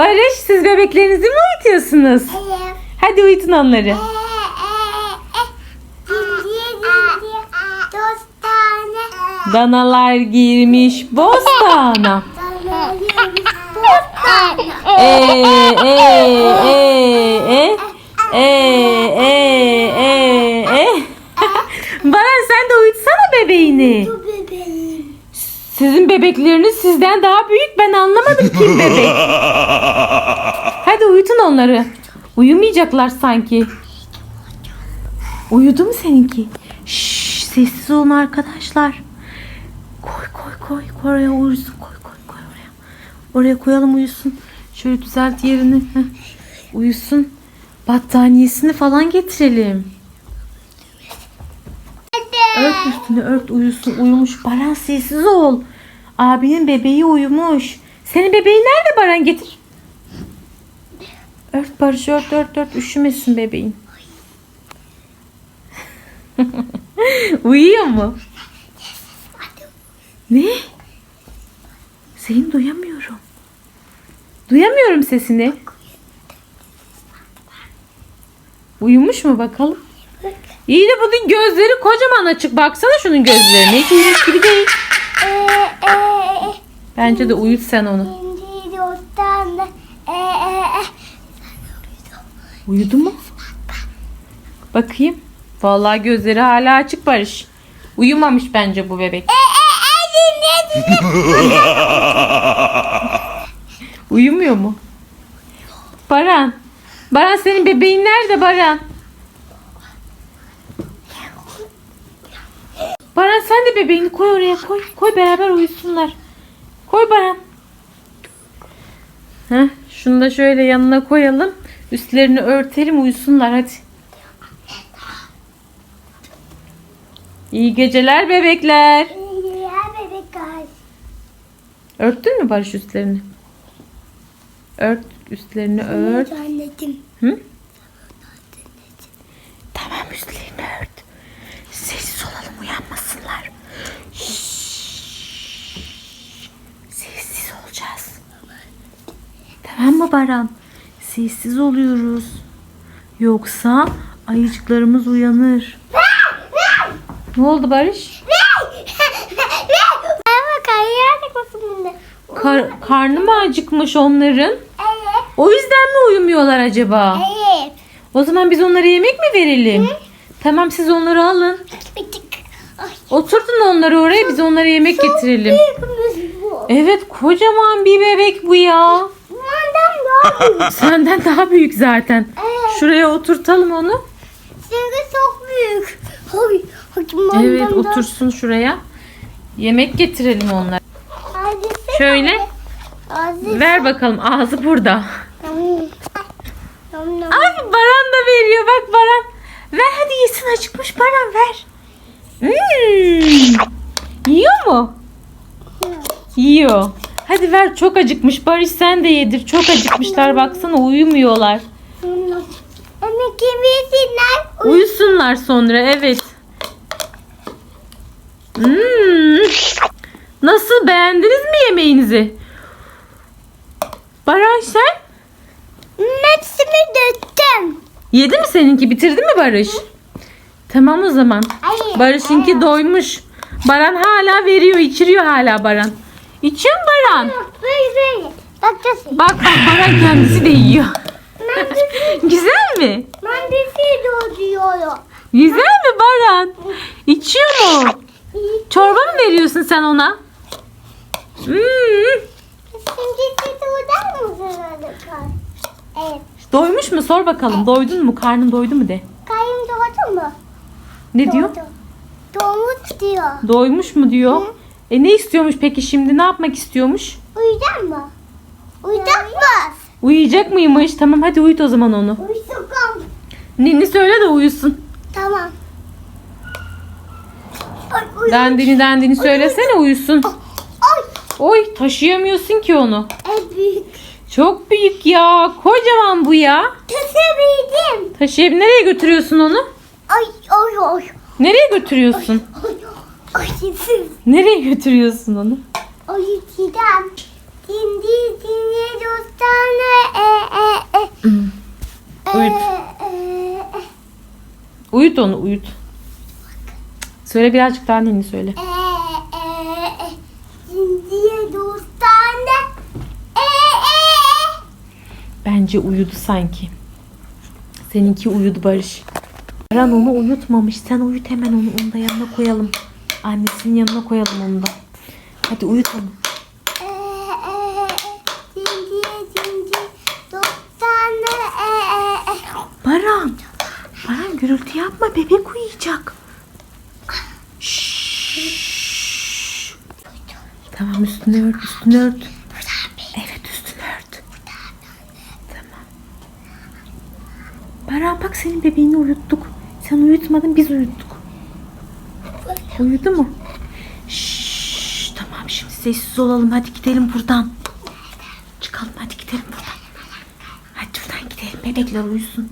Barış siz bebeklerinizi mi uyutuyorsunuz? Evet. Hadi uyutun onları. Tane. Danalar girmiş bostana. Ee, ee, ee, ee, ee, ee, ee, ee. Baran sen de uyutsana bebeğini. Sizin bebekleriniz sizden daha büyük. Ben anlamadım kim bebek. Hadi uyutun onları. Uyumayacaklar sanki. Uyudu mu seninki? Şşş, sessiz olun arkadaşlar. Koy koy koy. koy Oraya uyusun. Koy koy koy oraya. Oraya koyalım uyusun. Şöyle düzelt yerini. Heh. Uyusun. Battaniyesini falan getirelim. Ört üstünü ört uyusun uyumuş. Baran sessiz ol. Abinin bebeği uyumuş. Senin bebeğin nerede Baran getir. Ört Barış ört ört ört üşümesin bebeğin. Uyuyor mu? Ne? Seni duyamıyorum. Duyamıyorum sesini. Uyumuş mu bakalım? İyi de bunun gözleri kocaman açık. Baksana şunun gözlerine. Hiç uyumuş gibi değil. Bence de uyut sen onu. Uyudu mu? Bakayım. Vallahi gözleri hala açık Barış. Uyumamış bence bu bebek. Uyumuyor mu? Baran. Baran senin bebeğin nerede Baran? Baran sen de bebeğini koy oraya koy. Koy beraber uyusunlar. Koy Baran. Heh, şunu da şöyle yanına koyalım. Üstlerini örtelim uyusunlar hadi. İyi geceler bebekler. Ya bebekler. Örttün mü Barış üstlerini? Ört üstlerini ört. Hı? Tamam üstlerini ört. Sessiz olalım uyanmasınlar. Şşş. Sessiz olacağız. Tamam mı Baran? Sessiz oluyoruz. Yoksa ayıcıklarımız uyanır. ne oldu Barış? Kar- karnı mı acıkmış onların? Evet. O yüzden mi uyumuyorlar acaba? Evet. O zaman biz onlara yemek mi verelim? Tamam siz onları alın. Oturtun onları oraya biz onlara yemek getirelim. Büyükmüş bu. Evet kocaman bir bebek bu ya. Senden daha büyük zaten. Evet. Şuraya oturtalım onu. Çünkü çok büyük. Ay. Benden Evet otursun şuraya. Yemek getirelim onlara. Ağzı- Şöyle Ağzı- ver bakalım ağzı burada. Ay Baran da veriyor bak Baran. Ver hadi yesin acıkmış Baran ver. Hmm. Yiyor mu? Yiyor. Hadi ver çok acıkmış. Barış sen de yedir. Çok acıkmışlar baksana uyumuyorlar. Ama kimisinler? Uyusunlar sonra evet. Hmm. Nasıl beğendiniz mi yemeğinizi? Baran sen? Hepsini döktüm. Yedi mi seninki? Bitirdi mi Barış? Tamam o zaman. Barış'ınki doymuş. Baran hala veriyor, içiriyor hala Baran. İçiyor mu Baran? Böyle böyle. Bakacağız. Bak bak Baran kendisi de yiyor. Güzel mi? ben bir şey doğruyorum. Güzel mi Baran? İçiyor mu? Çorba mı veriyorsun sen ona? Hmm. Evet. Doymuş mu? Sor bakalım. Doydun mu? Karnın doydu mu de. Kayın doğdu mu? Ne diyor? Doğdu. Doğmuş diyor. Doymuş mu diyor. E ne istiyormuş peki şimdi? Ne yapmak istiyormuş? Uyudan mı? Uyudan mı? Uyuyacak mıymış? Tamam hadi uyut o zaman onu. Uyusun. Ninni söyle de uyusun. Tamam. Ay, uyu. Dendini dendini söylesene uyusun. Ay. Oy taşıyamıyorsun ki onu. En büyük. Çok büyük ya. Kocaman bu ya. Kesebildim. Taşıyıp nereye götürüyorsun onu? Ay ay ay. Nereye götürüyorsun? Ay ay siz. Nereye götürüyorsun onu? Ay Çiğdem. Şimdi şimdi dostane. Uyut. Ee, Uyut onu uyut. Söyle birazcık daha ninni söyle. Şimdi dostane. Ee, ee. Bence uyudu sanki. Seninki uyudu Barış. Baran onu uyutmamış. Sen uyut hemen onu. Onu da yanına koyalım. Annesinin yanına koyalım onu da. Hadi uyut onu. Baran. Baran gürültü yapma. Bebek uyuyacak. Şşş. Tamam üstünü ört. Üstünü ört. Evet üstünü ört. Tamam. Baran bak senin bebeğini uyuttuk. Sen uyutmadın biz uyuttuk. Uyudu mu? Şşş, tamam şimdi sessiz olalım. Hadi gidelim buradan. Çıkalım hadi gidelim buradan. Hadi buradan gidelim. Bebekler uyusun.